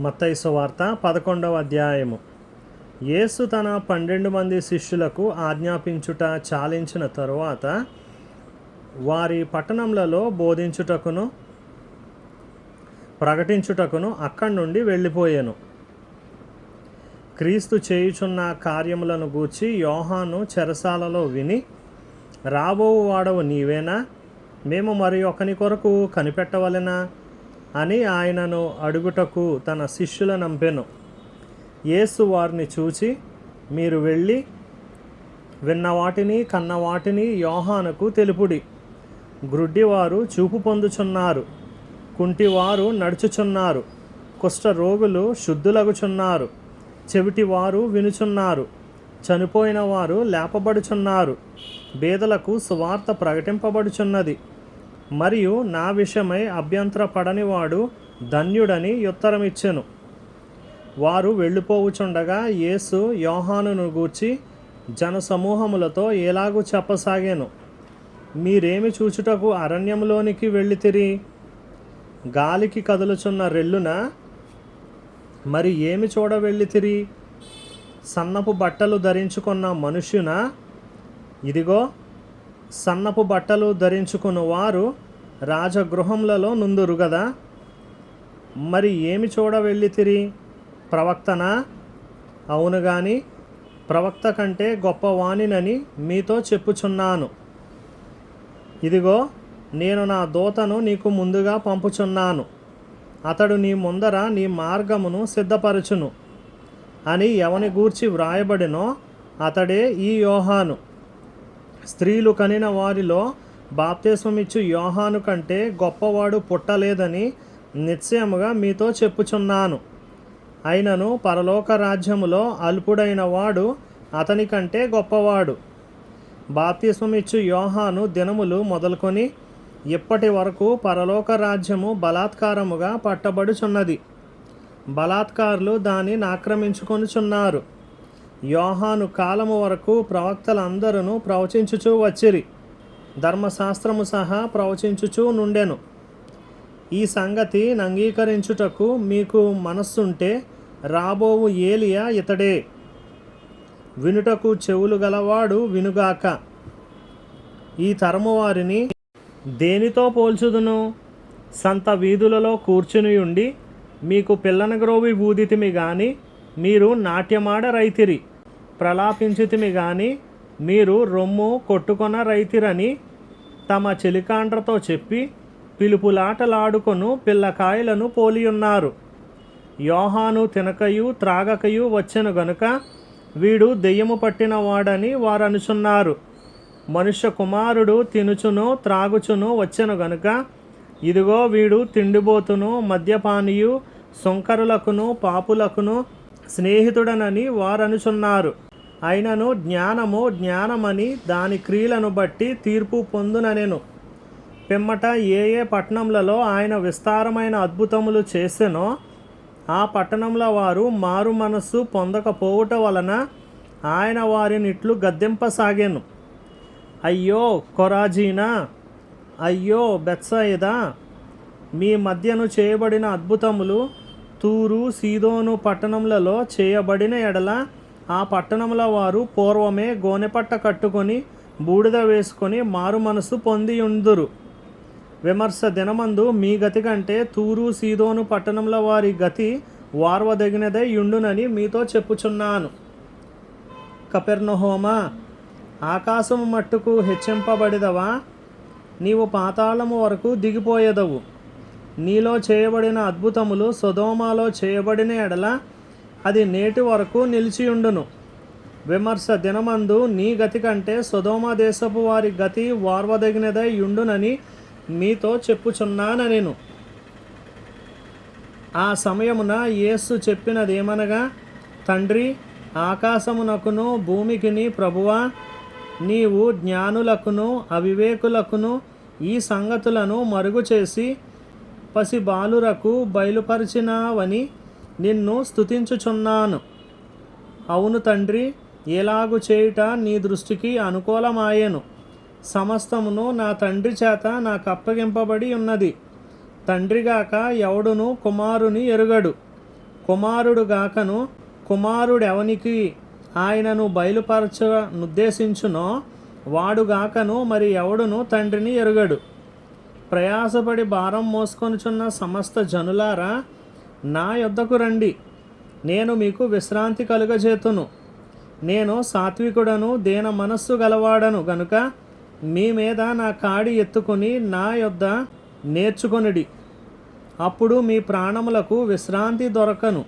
మత్తైసు వార్త పదకొండవ అధ్యాయము. యేసు తన పన్నెండు మంది శిష్యులకు ఆజ్ఞాపించుట చాలించిన తరువాత వారి పట్టణంలలో బోధించుటకును ప్రకటించుటకును అక్కడి నుండి వెళ్ళిపోయాను. క్రీస్తు చేయుచున్న కార్యములను గూర్చి యోహాను చెరసాలలో విని రాబోవు వాడవు నీవేనా? మేము మరి ఒకని కొరకు కనిపెట్టవలెనా? అని ఆయనను అడుగుటకు తన శిష్యుల నంపెను. యేసు వారిని చూచి మీరు వెళ్ళి విన్న వాటిని కన్న వాటిని యోహానకు తెలుపుడి. గ్రుడ్డివారు చూపు పొందుచున్నారు. కుంటివారు నడుచుచున్నారు. కుష్ఠరోగులు శుద్ధులగుచున్నారు. చెవిటివారు వినుచున్నారు. చనిపోయిన వారు లేపబడుచున్నారు. బేదలకు సువార్త ప్రకటింపబడుచున్నది. మరియు నా విషయమై అభ్యంతరపడని వాడు ధన్యుడని ఉత్తరమిచ్చెను. వారు వెళ్ళిపోవుచుండగా యేసు యోహానును గూర్చి జనసమూహములతో ఎలాగూ చెప్పసాగాను. మీరేమి చూచుటకు అరణ్యంలోనికి వెళ్ళితిరి? గాలికి కదులుచున్న రెల్లున మరి ఏమి చూడ వెళ్ళితిరి? సన్నపు బట్టలు ధరించుకున్న మనుష్యున? ఇదిగో సన్నపు బట్టలు ధరించుకున్న వారు రాజగృహములలో నుందురు గదా? మరి ఏమి చూడ వెళ్ళితిరి ప్రవక్తనా? అవును గాని ప్రవక్త కంటే గొప్పవాణినని మీతో చెప్పుచున్నాను. ఇదిగో నేను నా దూతను నీకు ముందుగా పంపుచున్నాను. అతడు నీ ముందర నీ మార్గమును సిద్ధపరచును. అని ఎవని గూర్చి వ్రాయబడినో అతడే ఈ యోహాను. స్త్రీలు కనిన వారిలో బాప్తిస్మమిచ్చు యోహాను కంటే గొప్పవాడు పుట్టలేదని నిశ్చయముగా మీతో చెప్పుచున్నాను. అయినను పరలోక రాజ్యములో అల్పుడైన వాడు అతని కంటే గొప్పవాడు. బాప్తిస్మమిచ్చు యోహాను దినములు మొదలుకొని ఇప్పటి వరకు పరలోక రాజ్యము బలాత్కారముగా పట్టబడుచున్నది. బలాత్కారులు దానిని ఆక్రమించుకొనుచున్నారు. యోహాను కాలము వరకు ప్రవక్తలందరూ ప్రవచించుచూ వచ్చిరి. ధర్మశాస్త్రము సహా ప్రవచించుచూ నుండెను. ఈ సంగతి అంగీకరించుటకు మీకు మనస్సుంటే రాబోవు ఏలియా ఇతడే. వినుటకు చెవులు గలవాడు వినుగాక. ఈ తరము వారిని దేనితో పోల్చుదును? సంత వీధులలో కూర్చుని ఉండి మీకు పిల్లన గ్రోవి ఊదితిమి గాని మీరు నాట్యమాడ రైతిరి. ప్రలాపించితిమి గాని మీరు రొమ్ము కొట్టుకొన రైతిరని తమ చెలికాండ్రతో చెప్పి పిలుపులాటలాడుకొను పిల్లకాయలను పోలియున్నారు. యోహాను తినకయు త్రాగకయు వచ్చెను గనుక వీడు దెయ్యము పట్టినవాడని వారు అనుచున్నారు మనుష్య కుమారుడు తినుచును త్రాగుచును వచ్చెను గనుక ఇదిగో వీడు తిండిబోతును మద్యపానీయు సుంకరులకును పాపులకును స్నేహితుడనని వారు అనుచున్నారు అయినను జ్ఞానము జ్ఞానమని దాని క్రియలను బట్టి తీర్పు పొందుననెను పిమ్మట ఏ ఏ పట్టణములలో ఆయన విస్తారమైన అద్భుతములు చేసెనో ఆ పట్టణంలో వారు మారు మనస్సు పొందకపోవుట వలన ఆయన వారినిట్లు గద్దెంపసాగాను. అయ్యో కొరాజీనా! అయ్యో బెత్సయిదా! మీ మధ్యను చేయబడిన అద్భుతములు తూరు సీదోను పట్టణములలో చేయబడిన ఎడల ఆ పట్టణముల వారు పూర్వమే గోనెపట్ట కట్టుకొని బూడిద వేసుకొని మారు మనసు పొంది ఉందురు విమర్శ దినమందు మీ గతి కంటే తూరు సీదోను పట్టణముల వారి గతి వార్వదగినదై యుండునని మీతో చెప్పుచున్నాను. కపెర్నహోమా ఆకాశము మట్టుకు హెచ్చింపబడిదవా? నీవు పాతాళము వరకు దిగిపోయేదవు. నీలో చేయబడిన అద్భుతములు సొదోమాలో చేయబడిన ఎడల అది నేటి వరకు నిలిచియుండును విమర్శ దినమందు నీ గతి కంటే సొదోమ దేశపు వారి గతి వార్వదగినదై యుండునని మీతో చెప్పుచున్నాన నేను ఆ సమయమున యేసు చెప్పినదేమనగా తండ్రి ఆకాశమునకును భూమికిని ప్రభువా నీవు జ్ఞానులకును అవివేకులకును ఈ సంగతులను మరుగు చేసి పసిబాలురకు బయలుపరిచినావని నిన్ను స్తుతించుచున్నాను. అవును తండ్రి ఎలాగు చేయుట నీ దృష్టికి అనుకూలమాయెను. సమస్తమును నా తండ్రి చేత నాకు అప్పగింపబడి ఉన్నది. తండ్రిగాక ఎవడును కుమారుని ఎరుగడు. కుమారుడు గాకను కుమారుడెవనికి ఆయనను బయలుపరచ నుద్దేశించునో వాడుగాకను మరి ఎవడును తండ్రిని ఎరుగడు. ప్రయాసపడి భారం మోసుకొనుచున్న సమస్త జనులారా నా యొద్దకు రండి. నేను మీకు విశ్రాంతి కలుగజేతును. నేను సాత్వికుడను దేన మనస్సు గలవాడను. గనుక మీ మీద నా కాడి ఎత్తుకొని నా యొద్ద నేర్చుకొనిడి. అప్పుడు మీ ప్రాణములకు విశ్రాంతి దొరకను.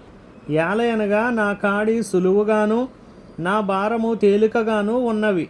ఏలయనగా నా కాడి సులువుగాను నా భారము తేలికగాను ఉన్నవి.